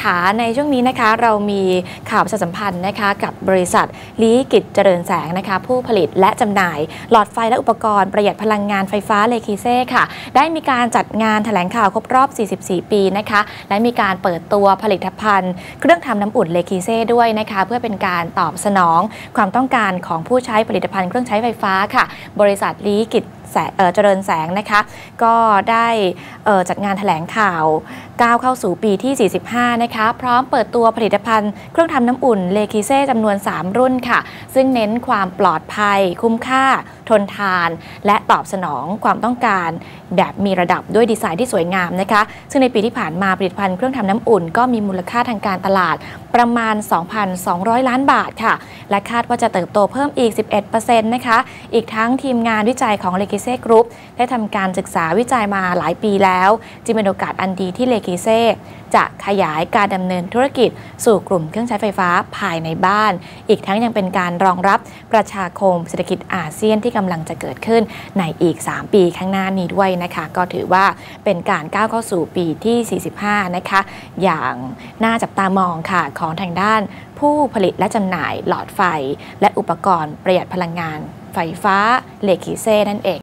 ขาในช่วงนี้นะคะเรามีข่าวประชาสัมพันธ์นะคะกับบริษัทลีกิจเจริญแสงนะคะ ผู้ผลิตและจำหน่าย หลอดไฟและอุปกรณ์ประหยัดพลังงานไฟฟ้าเลคิเซ่ค่ะ ได้มีการจัดงานแถลงข่าวครบรอบ 44 ปีนะคะ และมีการเปิดตัวผลิตภัณฑ์ เครื่องทำน้ำอุ่นเลคิเซ่ด้วยนะคะ เพื่อเป็นการตอบสนองความต้องการของผู้ใช้ผลิตภัณฑ์เครื่องใช้ไฟฟ้าค่ะ บริษัทลีกิจ แสงเจริญแสงนะคะ ก็ได้จัดงานแถลงข่าวก้าวเข้าสู่ปีที่ 45 นะคะ พร้อมเปิดตัวผลิตภัณฑ์เครื่องทำน้ำอุ่นเลคิเซ่จำนวน 3 รุ่นค่ะ ซึ่งเน้นความปลอดภัย คุ้มค่า ทนทาน และตอบสนองความต้องการ แบบมีระดับด้วยดีไซน์ที่สวยงามนะคะ ซึ่งในปีที่ผ่านมาผลิตภัณฑ์เครื่องทำน้ำอุ่น ก็มีมูลค่าทางการตลาดประมาณ 2,200 ล้านบาทค่ะ และคาดว่าจะเติบโตเพิ่มอีก 11%นะคะ อีกทั้งทีมงานวิจัยของเลกิเซ่กรุ๊ปได้ทำการศึกษาวิจัยมาหลายปีแล้ว จึงเป็นโอกาสอันดีที่เลกิเซ่จะขยายการดำเนินธุรกิจ สู่กลุ่มเครื่องใช้ไฟฟ้าภายในบ้าน อีกทั้งยังเป็นการรองรับประชาคมเศรษฐกิจอาเซียนที่กำลังจะเกิดขึ้นในอีก 3 ปีข้างหน้านี้ด้วยนะคะ ก็ถือว่าเป็นการก้าวเข้าสู่ปีที่ 45 นะคะ อย่างน่าจับตามองค่ะของทางด้านผู้ผลิตและจำหน่ายหลอดไฟและอุปกรณ์ประหยัดพลังงาน ไฟฟ้าเลคิเซ่นั่นเอง